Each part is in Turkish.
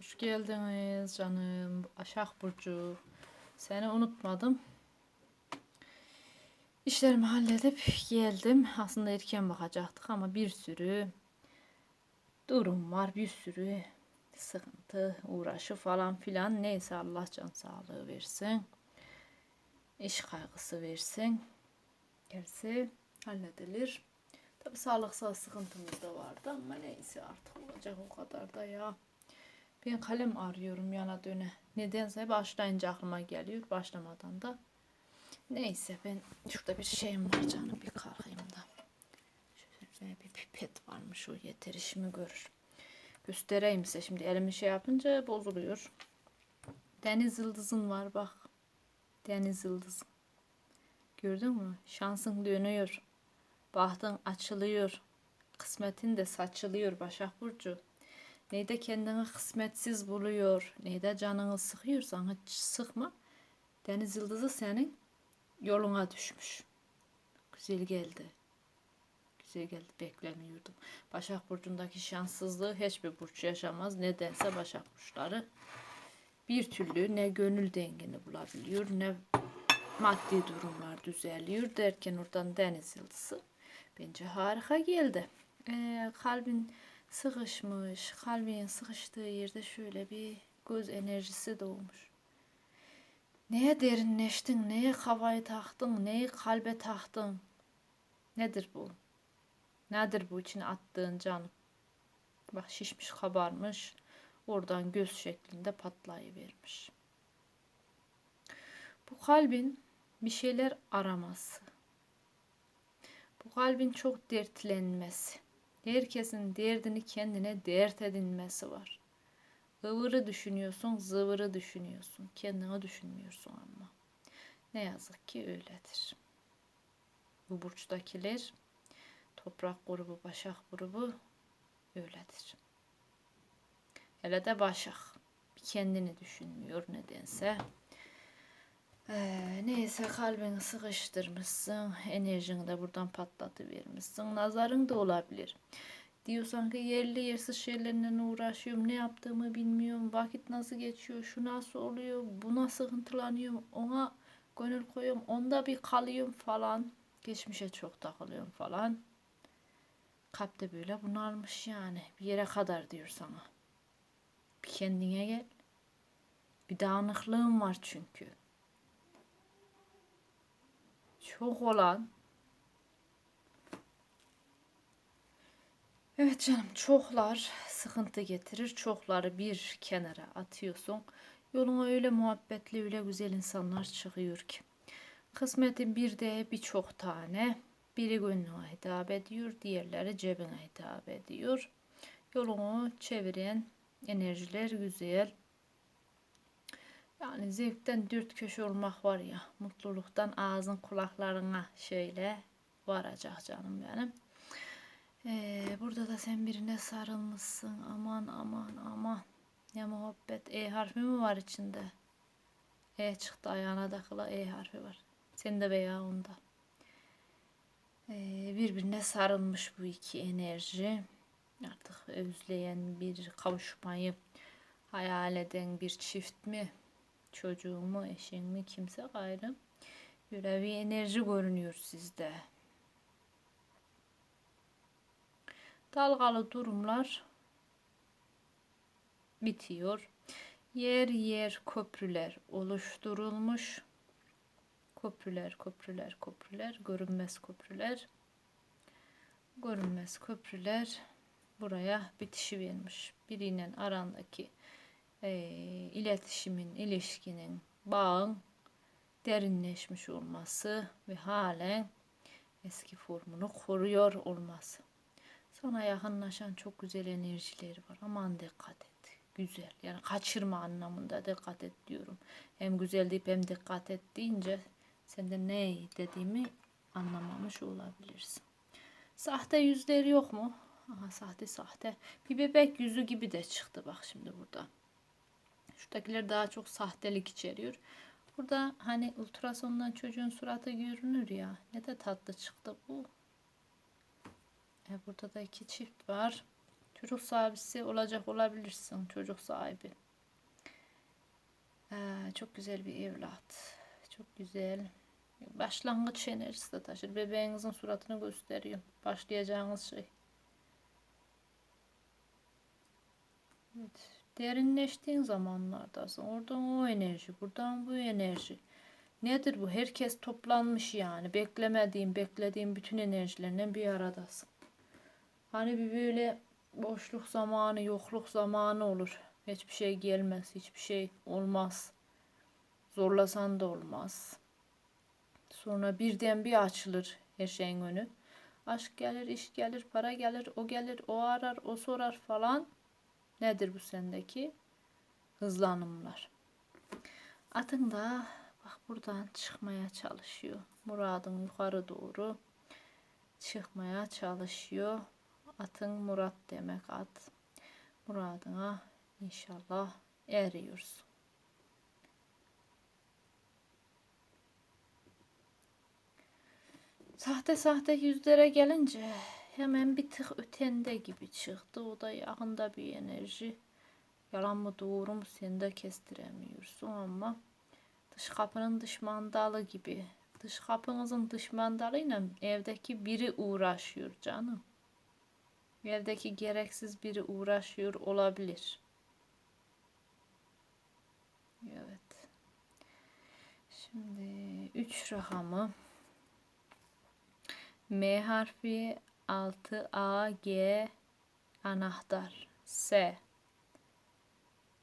Hoş geldiniz canım. Aşak Burcu. Seni unutmadım. İşlerimi halledip geldim. Aslında erken bakacaktık ama bir sürü durum var. Bir sürü sıkıntı, uğraşı falan filan. Neyse Allah can sağlığı versin. İş kaygısı versin. Gerisi halledilir. Tabi sağlıksal sıkıntımız da vardı ama neyse artık olacak o kadar da ya. Ben kalem arıyorum yana döne. Nedense başlayınca aklıma geliyor. Başlamadan da. Neyse ben şurada bir şeyim var canım. Bir kalkayım da. Şöyle bir pipet varmış o yeter işimi görür. Göstereyim size şimdi elimi şey yapınca bozuluyor. Deniz yıldızın var bak. Deniz yıldızı. Gördün mü? Şansın dönüyor. Bahtın açılıyor. Kısmetin de saçılıyor Başak Burcu. Neyde kendini kısmetsiz buluyor, neyde canını sıkıyorsan hiç sıkma. Deniz yıldızı senin yoluna düşmüş. Güzel geldi. Güzel geldi beklemiyordum. Başak Burcu'ndaki şanssızlığı hiçbir burç yaşamaz. Nedense Başak Burçları bir türlü ne gönül dengini bulabiliyor ne maddi durumlar düzeliyor derken oradan deniz yıldızı bence harika geldi. Ee, kalbin sıkışmış, kalbin sıkıştığı yerde şöyle bir göz enerjisi doğmuş. Neye derinleştin, neye kafayı taktın, neyi kalbe taktın? Nedir bu? Nedir bu içine attığın canım? Bak şişmiş, kabarmış. Oradan göz şeklinde patlayıvermiş. Bu kalbin bir şeyler araması. Bu kalbin çok dertlenmesi. Herkesin derdini kendine dert edinmesi var. Ivırı düşünüyorsun, zıvırı düşünüyorsun. Kendini düşünmüyorsun ama. Ne yazık ki öyledir. Bu burçtakiler toprak grubu, başak grubu öyledir. Hele de başak. Kendini düşünmüyor nedense. Ee, neyse kalbini sıkıştırmışsın. Enerjini de buradan patlatıvermişsin. Nazarın da olabilir. Diyorsan ki yerli yersiz şeylerle uğraşıyorum. Ne yaptığımı bilmiyorum. Vakit nasıl geçiyor. Şu nasıl oluyor. Buna sıkıntılanıyorum. Ona gönül koyuyorum. Onda bir kalıyorum falan. Geçmişe çok takılıyorum falan. Kalpte böyle bunalmış yani. Bir yere kadar diyor sana. Bir kendine gel. Bir dağınıklığım var çünkü. Çok olan. Evet canım çoklar sıkıntı getirir. Çokları bir kenara atıyorsun. Yoluna öyle muhabbetli öyle güzel insanlar çıkıyor ki. Kısmetin bir de birçok tane. Biri gönlüne hitap ediyor. Diğerleri cebine hitap ediyor. Yolunu çeviren enerjiler güzel. Yani zevkten dört köşe olmak var ya. Mutluluktan ağzın kulaklarına şöyle varacak canım benim. Ee, burada da sen birine sarılmışsın. Aman aman aman. Ne muhabbet. E harfi mi var içinde? E çıktı ayağına takılı E harfi var. Sende veya onda. Ee, birbirine sarılmış bu iki enerji. Artık özleyen bir kavuşmayı hayal eden bir çift mi? Çocuğumu, eşimi, kimse gayrı. Bir enerji görünüyor sizde. Dalgalı durumlar bitiyor. Yer yer köprüler oluşturulmuş. Köprüler, köprüler, köprüler, görünmez köprüler. Görünmez köprüler buraya bitişi vermiş. Biriyle arandaki e, iletişimin, ilişkinin, bağın derinleşmiş olması ve halen eski formunu koruyor olması. Sana yakınlaşan çok güzel enerjileri var. Aman dikkat et. Güzel. Yani kaçırma anlamında dikkat et diyorum. Hem güzel deyip hem dikkat et deyince sen de ne dediğimi anlamamış olabilirsin. Sahte yüzleri yok mu? Aha sahte sahte. Bir bebek yüzü gibi de çıktı bak şimdi burada. Şuradakiler daha çok sahtelik içeriyor. Burada hani ultrasondan çocuğun suratı görünür ya. Ne de tatlı çıktı bu. E burada da iki çift var. Çocuk sahibisi olacak olabilirsin. Çocuk sahibi. Ee, çok güzel bir evlat. Çok güzel. Başlangıç enerjisi de taşır. Bebeğinizin suratını gösteriyor. Başlayacağınız şey. Evet. Derinleştiğin zamanlardasın. Oradan o enerji, buradan bu enerji. Nedir bu? Herkes toplanmış yani. Beklemediğin, beklediğin bütün enerjilerle bir aradasın. Hani bir böyle boşluk zamanı, yokluk zamanı olur. Hiçbir şey gelmez, hiçbir şey olmaz. Zorlasan da olmaz. Sonra birden bir açılır her şeyin önü. Aşk gelir, iş gelir, para gelir, o gelir, o arar, o sorar falan. Nedir bu sendeki? Hızlanımlar. Atın da bak buradan çıkmaya çalışıyor. Muradın yukarı doğru çıkmaya çalışıyor. Atın murat demek at. Muradına inşallah eriyorsun. Sahte sahte yüzlere gelince hemen bir tık ötende gibi çıktı. O da yakında bir enerji. Yalan mı doğru mu sen de kestiremiyorsun ama dış kapının dış mandalı gibi. Dış kapınızın dış mandalıyla evdeki biri uğraşıyor canım. Evdeki gereksiz biri uğraşıyor olabilir. Evet. Şimdi 3 rakamı M harfi 6 A G anahtar S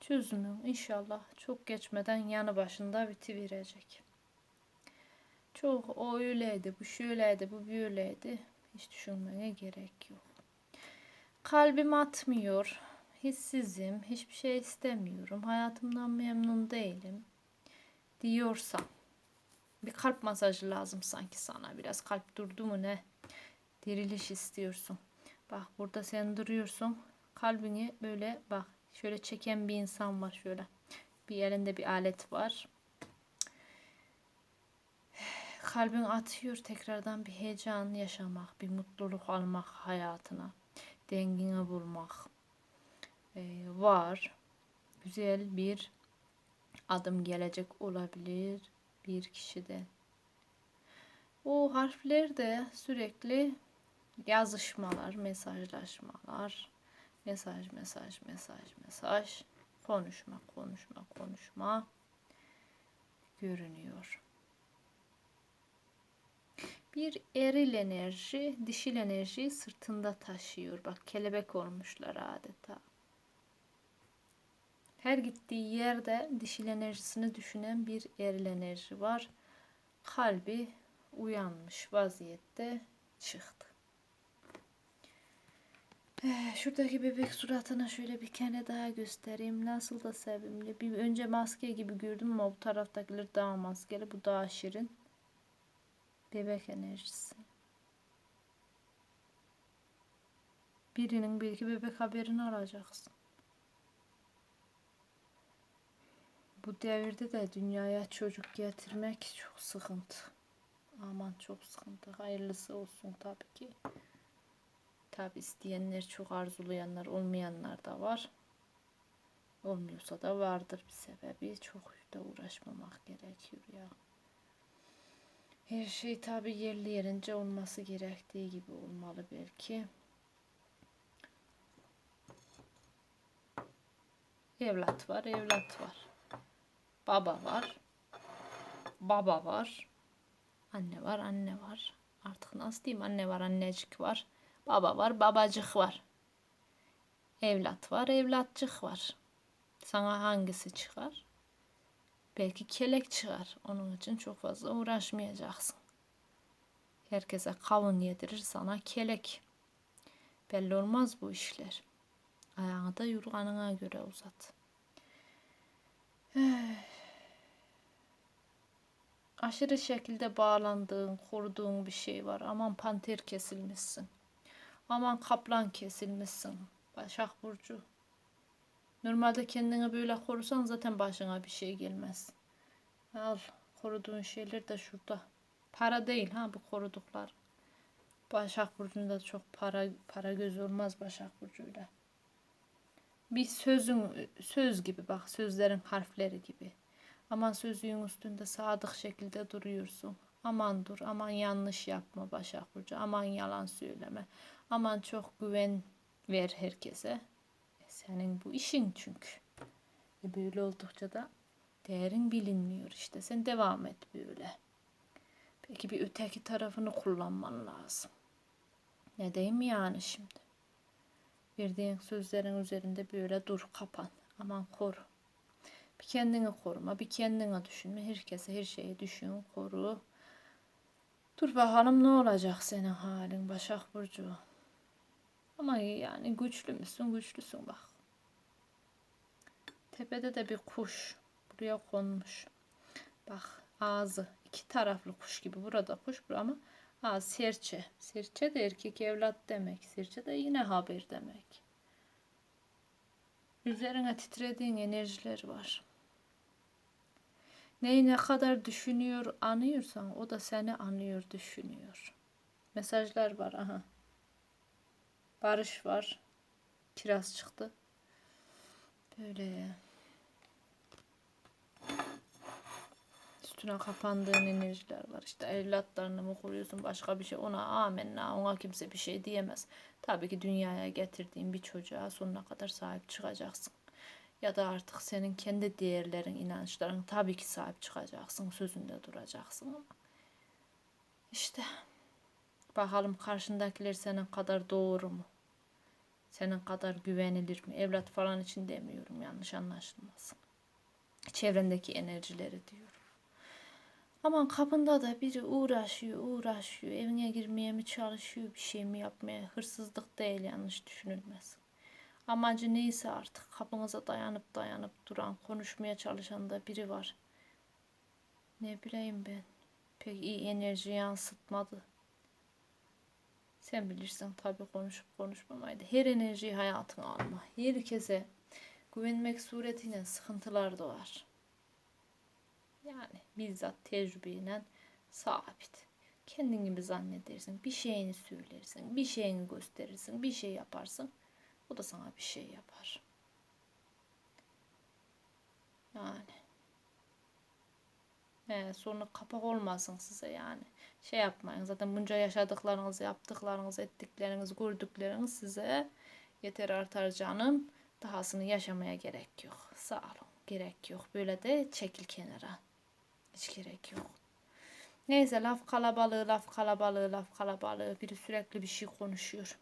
çözümü inşallah çok geçmeden yanı başında bitiverecek. Çok o öyleydi, bu şöyleydi, bu böyleydi. Hiç düşünmeye gerek yok. Kalbim atmıyor. Hissizim. Hiçbir şey istemiyorum. Hayatımdan memnun değilim. Diyorsan. Bir kalp masajı lazım sanki sana. Biraz kalp durdu mu ne? Diriliş istiyorsun. Bak burada sen duruyorsun. Kalbini böyle bak şöyle çeken bir insan var şöyle. Bir elinde bir alet var. Kalbin atıyor tekrardan bir heyecan yaşamak, bir mutluluk almak hayatına dengini bulmak e, var. Güzel bir adım gelecek olabilir bir kişide. O harfler de sürekli yazışmalar, mesajlaşmalar, mesaj, mesaj, mesaj, mesaj, konuşma, konuşma, konuşma görünüyor. Bir eril enerji, dişil enerjiyi sırtında taşıyor. Bak kelebek olmuşlar adeta. Her gittiği yerde dişil enerjisini düşünen bir eril enerji var. Kalbi uyanmış vaziyette çıktı. Eh, şuradaki bebek suratına şöyle bir kere daha göstereyim. Nasıl da sevimli. Bir önce maske gibi gördüm ama bu taraftakiler daha maskeli. Bu daha şirin. Bebek enerjisi. Birinin belki bebek haberini alacaksın. Bu devirde de dünyaya çocuk getirmek çok sıkıntı. Aman çok sıkıntı. Hayırlısı olsun tabii ki. Tabi isteyenler çok arzulayanlar olmayanlar da var. Olmuyorsa da vardır bir sebebi. Çok da uğraşmamak gerekiyor ya. Her şey tabi yerli yerince olması gerektiği gibi olmalı belki. Evlat var, evlat var. Baba var. Baba var. Anne var, anne var. Artık nasıl diyeyim? Anne var, annecik var. Baba var, babacık var. Evlat var, evlatcık var. Sana hangisi çıkar? Belki kelek çıkar. Onun için çok fazla uğraşmayacaksın. Herkese kavun yedirir sana kelek. Belli olmaz bu işler. Ayağını da yorganına göre uzat. Aşırı şekilde bağlandığın, koruduğun bir şey var. Aman panter kesilmişsin. Aman kaplan kesilmişsin. Başak Burcu. Normalde kendini böyle korusan zaten başına bir şey gelmez. Al koruduğun şeyler de şurada. Para değil ha bu koruduklar. Başak Burcu'nda çok para para göz olmaz Başak Burcu'yla. bir sözün söz gibi bak sözlerin harfleri gibi. Aman sözün üstünde sadık şekilde duruyorsun. Aman dur, aman yanlış yapma Başak Burcu, aman yalan söyleme. Aman çok güven ver herkese. E, senin bu işin çünkü. E, böyle oldukça da değerin bilinmiyor işte. Sen devam et böyle. Peki bir öteki tarafını kullanman lazım. Ne diyeyim yani şimdi? Verdiğin sözlerin üzerinde böyle dur kapan. Aman koru. Bir kendini koruma, bir kendine düşünme. Herkese her şeyi düşün, koru. Dur bakalım ne olacak senin halin Başak Burcu. Ama yani güçlü müsün? Güçlüsün bak. Tepede de bir kuş buraya konmuş. Bak ağzı iki taraflı kuş gibi. Burada kuş bu ama ağız serçe. Serçe de erkek evlat demek. Serçe de yine haber demek. Üzerine titrediğin enerjiler var. Neyi ne kadar düşünüyor, anıyorsan o da seni anıyor, düşünüyor. Mesajlar var aha. Barış var. Kiraz çıktı. Böyle üstüne kapandığın enerjiler var. İşte evlatlarını mı koruyorsun başka bir şey ona amenna ona kimse bir şey diyemez. Tabii ki dünyaya getirdiğin bir çocuğa sonuna kadar sahip çıkacaksın. Ya da artık senin kendi değerlerin, inançların tabii ki sahip çıkacaksın. Sözünde duracaksın ama işte bakalım karşındakiler senin kadar doğru mu? Senin kadar güvenilir mi? Evlat falan için demiyorum yanlış anlaşılmasın. Çevrendeki enerjileri diyorum. Aman kapında da biri uğraşıyor, uğraşıyor. Evine girmeye mi çalışıyor, bir şey mi yapmaya? Hırsızlık değil yanlış düşünülmez. Amacı neyse artık kapınıza dayanıp dayanıp duran, konuşmaya çalışan da biri var. Ne bileyim ben. Pek iyi enerji yansıtmadı. Sen bilirsin tabii konuşup konuşmamaydı. Her enerjiyi hayatına alma. Herkese güvenmek suretiyle sıkıntılar doğar. Yani bizzat tecrübeyle sabit. Kendin gibi zannedersin. Bir şeyini söylersin. Bir şeyini gösterirsin. Bir şey yaparsın. O da sana bir şey yapar. Yani. He, sonra kapak olmasın size yani. Şey yapmayın. Zaten bunca yaşadıklarınız, yaptıklarınız, ettikleriniz, gördükleriniz size yeter artar canım. Dahasını yaşamaya gerek yok. Sağ olun. Gerek yok. Böyle de çekil kenara. Hiç gerek yok. Neyse laf kalabalığı, laf kalabalığı, laf kalabalığı. Biri sürekli bir şey konuşuyor.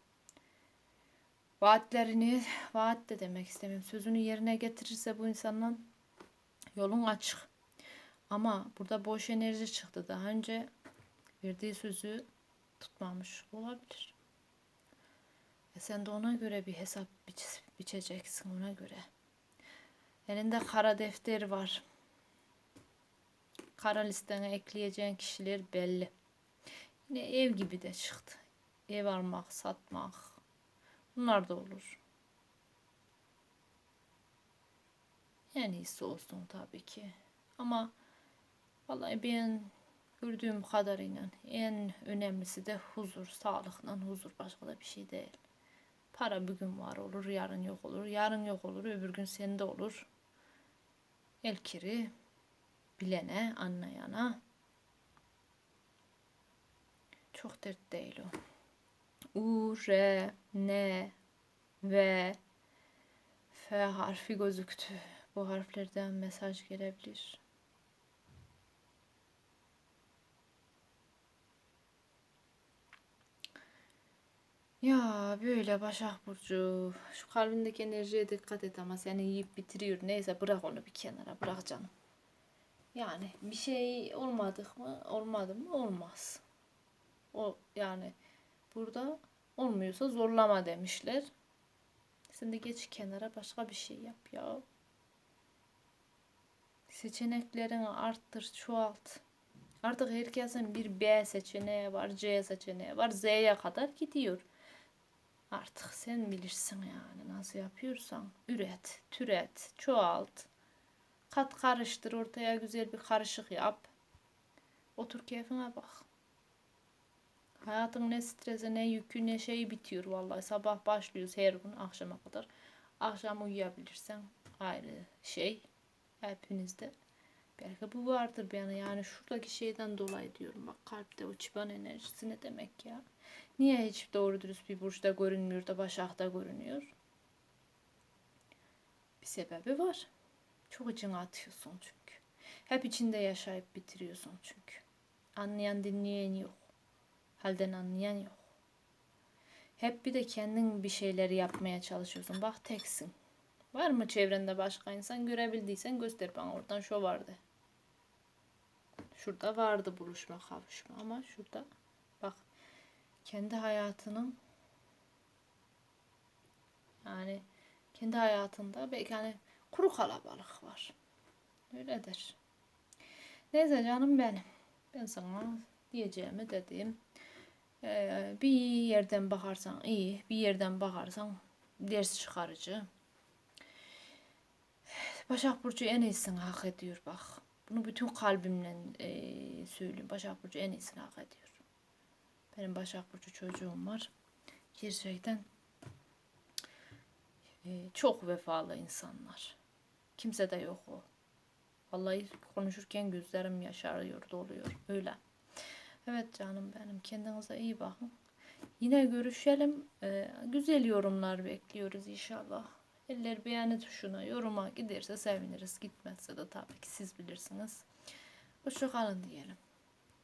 Vaatlerini, vaat de demek istemiyorum. Sözünü yerine getirirse bu insanın yolun açık. Ama burada boş enerji çıktı. Daha önce verdiği sözü tutmamış olabilir. E sen de ona göre bir hesap biç, biçeceksin ona göre. Elinde kara defter var. Kara listene ekleyeceğin kişiler belli. Yine ev gibi de çıktı. Ev almak, satmak. Bunlar da olur. En iyisi olsun tabii ki. Ama vallahi ben gördüğüm kadarıyla en önemlisi de huzur, sağlıkla huzur başka da bir şey değil. Para bugün var olur, yarın yok olur. Yarın yok olur, öbür gün sende olur. El kiri bilene, anlayana çok dert değil o. U, R, N, V, F harfi gözüktü. Bu harflerden mesaj gelebilir. Ya böyle Başak Burcu. Şu kalbindeki enerjiye dikkat et ama seni yiyip bitiriyor. Neyse bırak onu bir kenara. Bırak canım. Yani bir şey olmadık mı? Olmadı mı? Olmaz. O yani burada olmuyorsa zorlama demişler. Sen de geç kenara başka bir şey yap ya. Seçeneklerini arttır, çoğalt. Artık herkesin bir B seçeneği var, C seçeneği var, Z'ye kadar gidiyor. Artık sen bilirsin yani nasıl yapıyorsan. Üret, türet, çoğalt. Kat karıştır ortaya güzel bir karışık yap. Otur keyfine bak. Hayatın ne stresi ne yükü ne şeyi bitiyor vallahi. Sabah başlıyoruz her gün akşama kadar. akşam uyuyabilirsen ayrı şey hepinizde. Belki bu vardır yani yani şuradaki şeyden dolayı diyorum bak kalpte o çıban enerjisi ne demek ya? Niye hiç doğru dürüst bir burçta görünmüyor da Başak'ta görünüyor? Bir sebebi var. Çok içine atıyorsun çünkü. Hep içinde yaşayıp bitiriyorsun çünkü. Anlayan dinleyen yok. Halden anlayan yok. Hep bir de kendin bir şeyleri yapmaya çalışıyorsun. Bak teksin. Var mı çevrende başka insan görebildiysen göster bana oradan şu vardı. Şurada vardı buluşma kavuşma ama şurada bak kendi hayatının yani kendi hayatında belki hani kuru kalabalık var. Öyledir. Neyse canım benim. Ben sana diyeceğimi dedim. Ee, bir yerden bakarsan iyi, bir yerden bakarsan ders çıkarıcı. Başak Burcu en iyisini hak ediyor bak. Bunu bütün kalbimle eee söylüyorum. Başak Burcu en iyisini hak ediyor. Benim Başak Burcu çocuğum var. Gerçekten eee, çok vefalı insanlar. Kimse de yok o. Vallahi konuşurken gözlerim yaşarıyor, doluyor. Öyle. Evet canım benim. Kendinize iyi bakın. Yine görüşelim. Ee, güzel yorumlar bekliyoruz inşallah. Eller beğeni tuşuna, yoruma giderse seviniriz. Gitmezse de tabii ki siz bilirsiniz. Hoşça kalın diyelim.